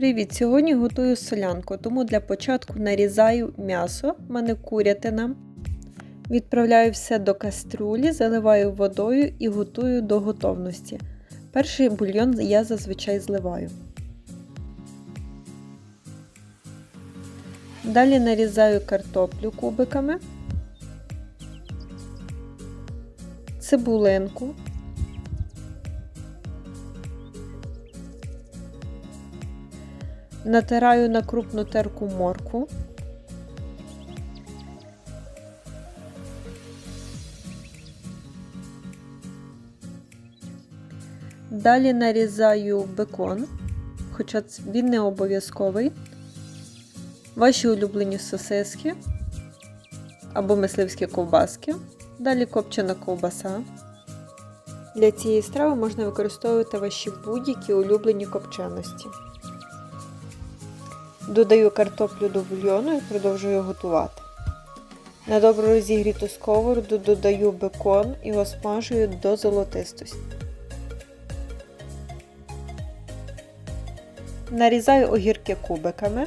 Привіт! Сьогодні готую солянку, тому для початку нарізаю м'ясо, мене курятина. Відправляю все до каструлі, заливаю водою і готую до готовності. Перший бульйон я зазвичай зливаю. Далі нарізаю картоплю кубиками, цибулинку. Натираю на крупну терку морку. Далі нарізаю бекон, хоча він не обов'язковий. Ваші улюблені сосиски або мисливські ковбаски. Далі копчена ковбаса. Для цієї страви можна використовувати ваші будь-які улюблені копченості. Додаю картоплю до бульйону і продовжую готувати. На добре розігріту сковороду додаю бекон і осмажую до золотистості. Нарізаю огірки кубиками.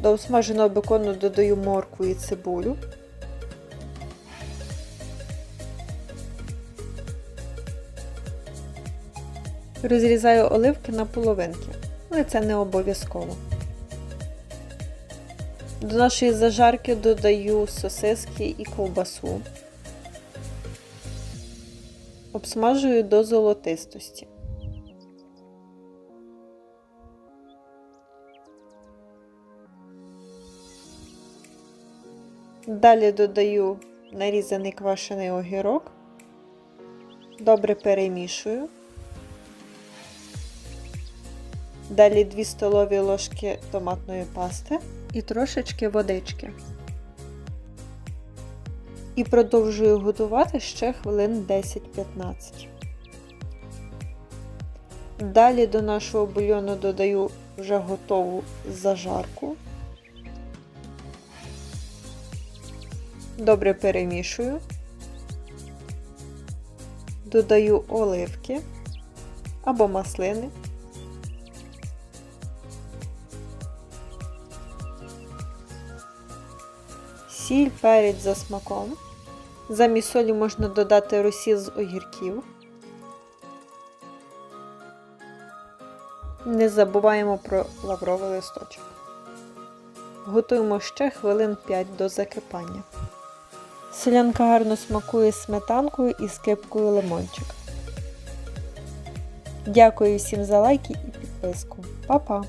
До осмаженого бекону додаю моркву і цибулю. Розрізаю оливки на половинки, але це не обов'язково. До нашої зажарки додаю сосиски і ковбасу. Обсмажую до золотистості. Далі додаю нарізаний квашений огірок, добре перемішую. Далі 2 столові ложки томатної пасти і трошечки водички. І продовжую готувати ще хвилин 10-15. Далі до нашого бульйону додаю вже готову зажарку. Добре перемішую. Додаю оливки або маслини. Сіль, перець за смаком. Замість солі можна додати розсіл з огірків. Не забуваємо про лавровий листочок. Готуємо ще хвилин 5 до закипання. Селянка гарно смакує сметанкою і скипкою лимончик. Дякую всім за лайки і підписку. Па-па!